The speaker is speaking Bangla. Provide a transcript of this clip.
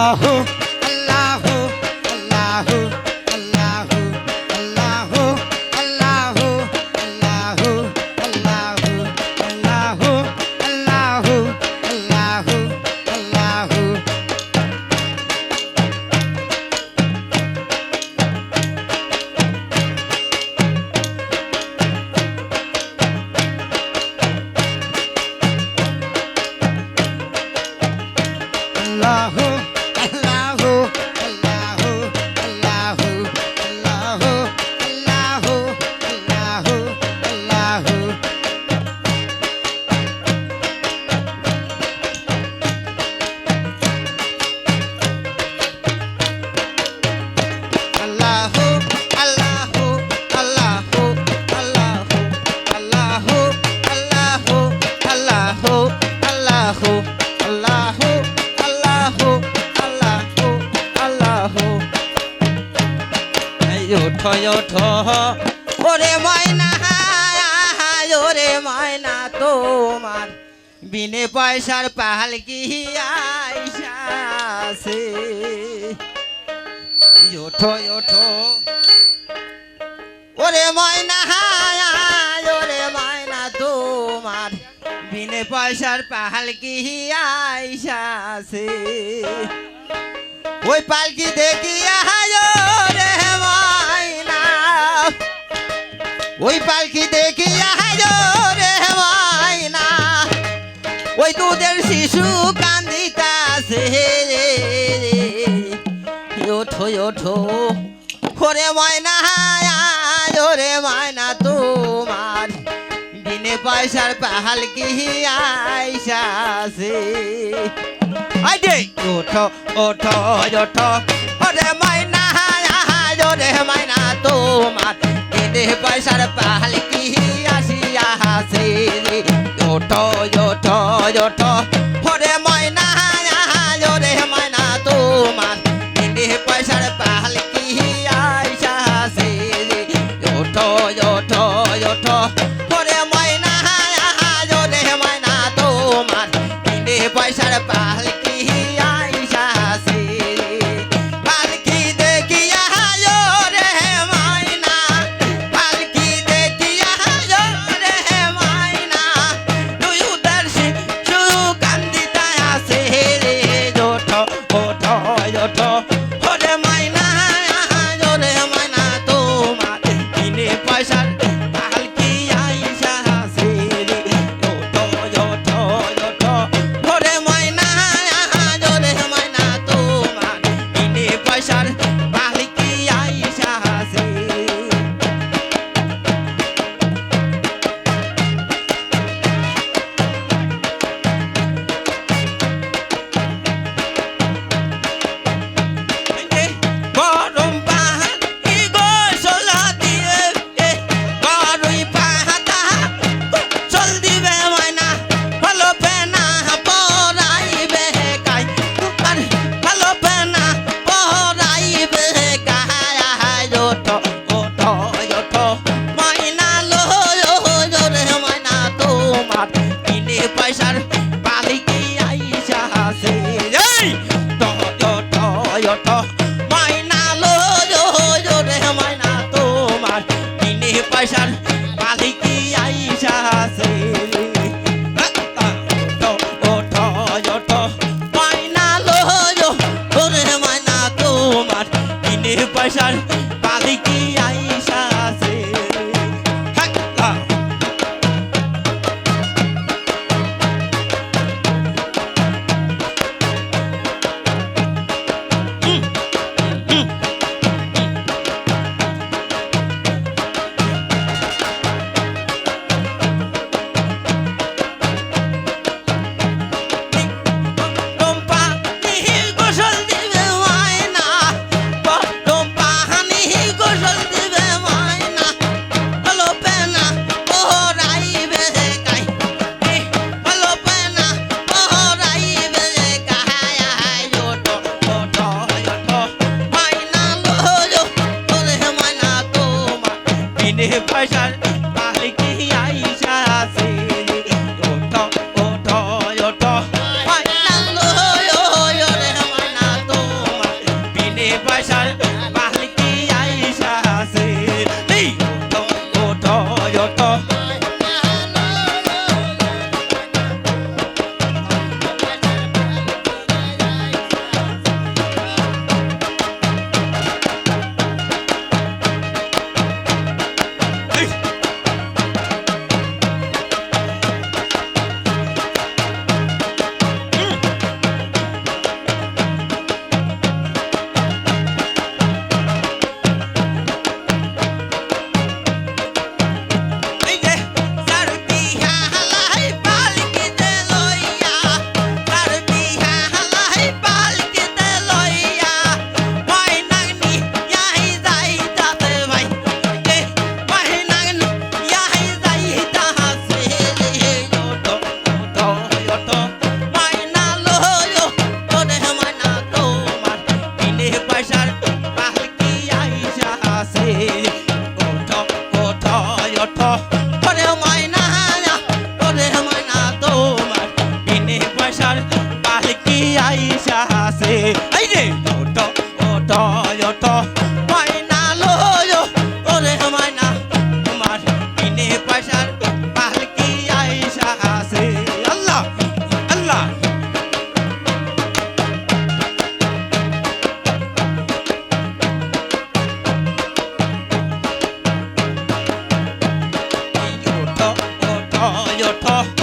আহ ওঠ ওরে ময়না ওরে ময়না, তোমার বিনে পয়সার পাহাল কি ওঠো ওঠো। ওরে ময়না ওরে ময়না, তোমার বিনে পয়সার পাহাল কি আইসাছে ওই পালকি দেখিয়া আয় ওই পাখি দেখি রে মাইনা ওই দুধের শিশু কান্দিতাছে। ওঠো ওঠো। মাইনা ময়না ওরে মাইনা তোমার। বিনে পয়সার পাহাল কি আইসাছে। ওঠো ওঠো ওঠো। ওরে মা পয়সার পাহাল কি আসিয়া হাসে ওঠো ওঠো ওঠো Speichern. की पहचान পয়সার পালকি আইসা আছে? আল্লাহ আল্লাহ। ওঠো ওঠো ওঠো।